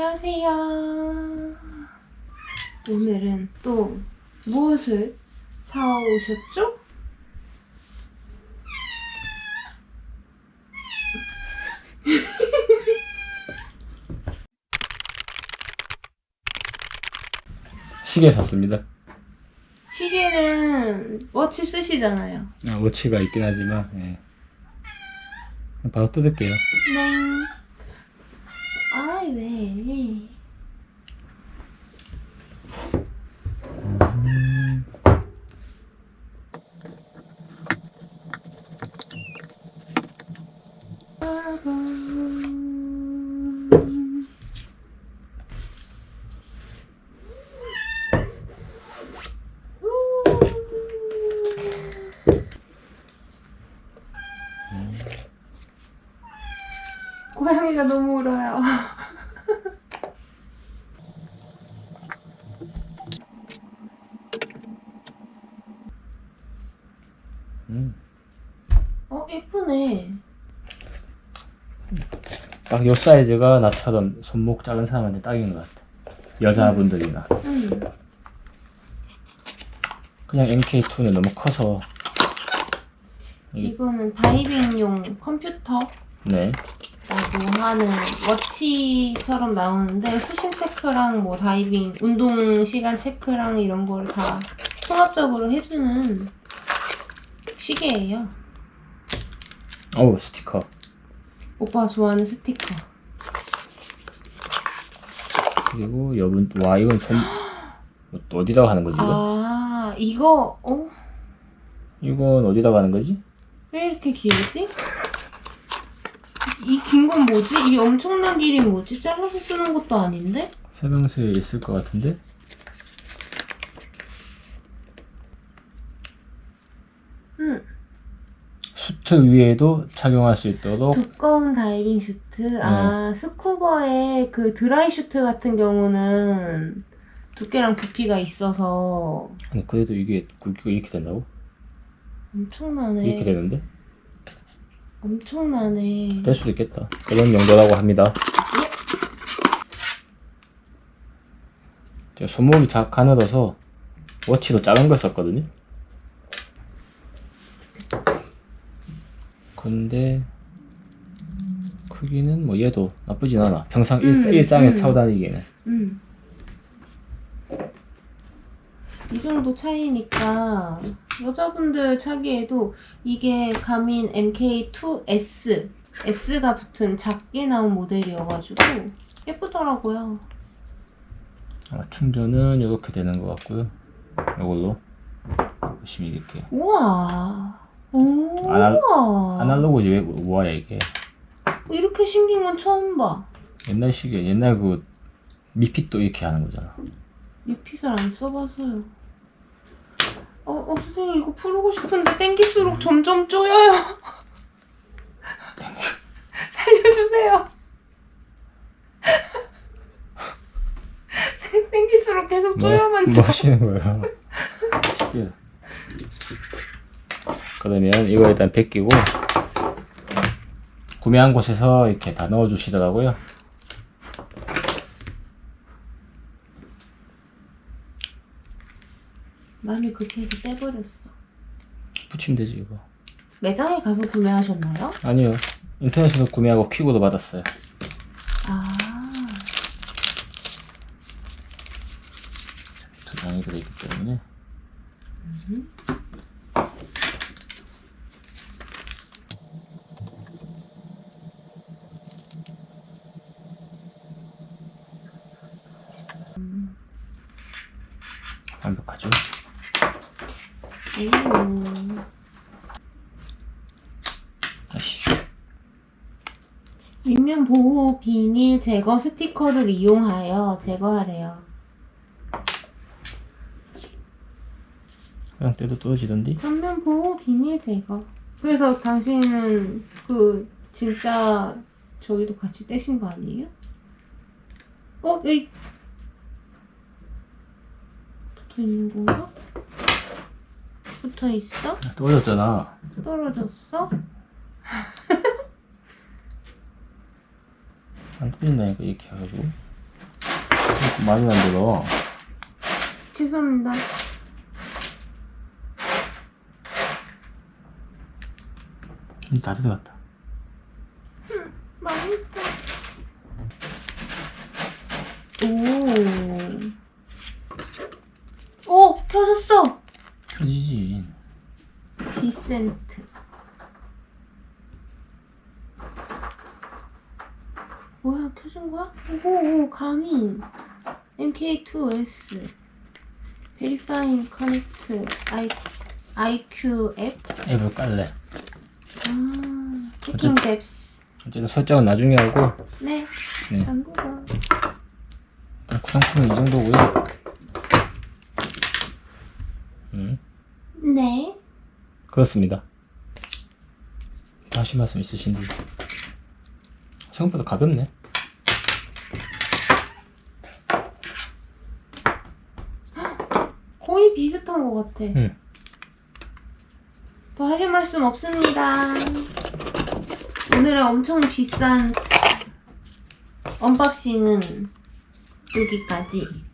안녕하세요. 오늘은 또 무엇을 사오셨죠? 시계 샀습니다. 시계는 워치 쓰시잖아요. 아, 워치가 있긴 하지만 예. 바로 뜯을게요. 네. 아, 왜? 고양이가 너무 울어요. 음. 어, 예쁘네. 딱 요 사이즈가 나처럼 손목 작은 사람한테 딱인 것 같아. 여자분들이나. 음. 그냥 MK2는 너무 커서 이게 이거는 다이빙용 컴퓨터 네. 라고 하는 워치처럼 나오는데 수심 체크랑 뭐 다이빙 운동 시간 체크랑 이런 걸 다 통합적으로 해주는 시계예요. 어우 스티커. 오빠가 좋아하는 스티커. 그리고 여분 와 이건 손 뭐, 또 어디다가 하는 거지 이거? 아 이거 어? 이건 어디다가 하는 거지? 왜 이렇게 길지? 이 긴 건 뭐지? 이 엄청난 길이 뭐지? 잘라서 쓰는 것도 아닌데? 설명서에 있을 것 같은데? 응. 수트 위에도 착용할 수 있도록 두꺼운 다이빙 슈트. 아, 스쿠버의 그 드라이 슈트 같은 경우는 두께랑 부피가 있어서 아니 그래도 이게 굵기가 이렇게 된다고? 엄청나네. 이렇게 되는데? 엄청나네. 될 수도 있겠다. 그런 용도라고 합니다. 제가 손목이 작 가늘어서 워치도 작은 걸 썼거든요. 근데 크기는 뭐 얘도 나쁘진 않아. 평상 일, 음, 일상에 음. 차고 다니기에는. 음. 이 정도 차이니까 여자분들 차기에도 이게 가민 MK2S S가 붙은 작게 나온 모델이어가지고 예쁘더라고요. 아, 충전은 이렇게 되는 것 같고요. 이걸로 열심히 이렇게 우와. 오, 아날- 우와. 아날로그지 왜 뭐야 이게 이렇게 생긴 건 처음 봐. 옛날 시계 옛날 그 미핏도 이렇게 하는 거잖아. 이 핏을 안 써봐서요. 어, 어, 선생님 이거 풀고 싶은데 땡길수록 점점 쪼여요. 살려주세요. 땡길수록 계속 쪼여만 뭐, 져. 뭐 하시는 거예요? 그러면 이거 일단 벗기고 구매한 곳에서 이렇게 다 넣어주시더라고요. 마음이 급해서 떼버렸어. 붙이면 되지 이거. 매장에 가서 구매하셨나요? 아니요. 인터넷에서 구매하고 퀵으로 받았어요. 아, 두 장이 들어있기 때문에. 완벽하죠? 오. 아이씨. 밑면 보호 비닐 제거 스티커를 이용하여 제거하래요. 그냥 떼도 떨어지던데? 전면 보호 비닐 제거. 그래서 당신은 그 진짜 저기도 같이 떼신 거 아니에요? 어, 여기 붙어 있는 건가? 붙어 있어? 아, 떨어졌잖아. 떨어졌어? 안 떨어진다니까 이렇게 해가지고. 말이 안 들어. 죄송합니다. 음, 다 들어갔다. 맛있어. 오. 오, 켜졌어. 디센트. 뭐야, 켜진 거야? 오, 오 가민. MK2S. Verifying Connect I, IQ 앱? 앱을 깔래. 아, 채팅 뎁스. 어쨌든 설정은 나중에 하고, 네. 네. 한국어. 일단 구성품은 이 정도고요. 음, 네. 그렇습니다. 다시 말씀 있으신지. 생각보다 가볍네. 거의 비슷한 것 같아. 응. 더 하실 말씀 없습니다. 오늘의 엄청 비싼 언박싱은 여기까지.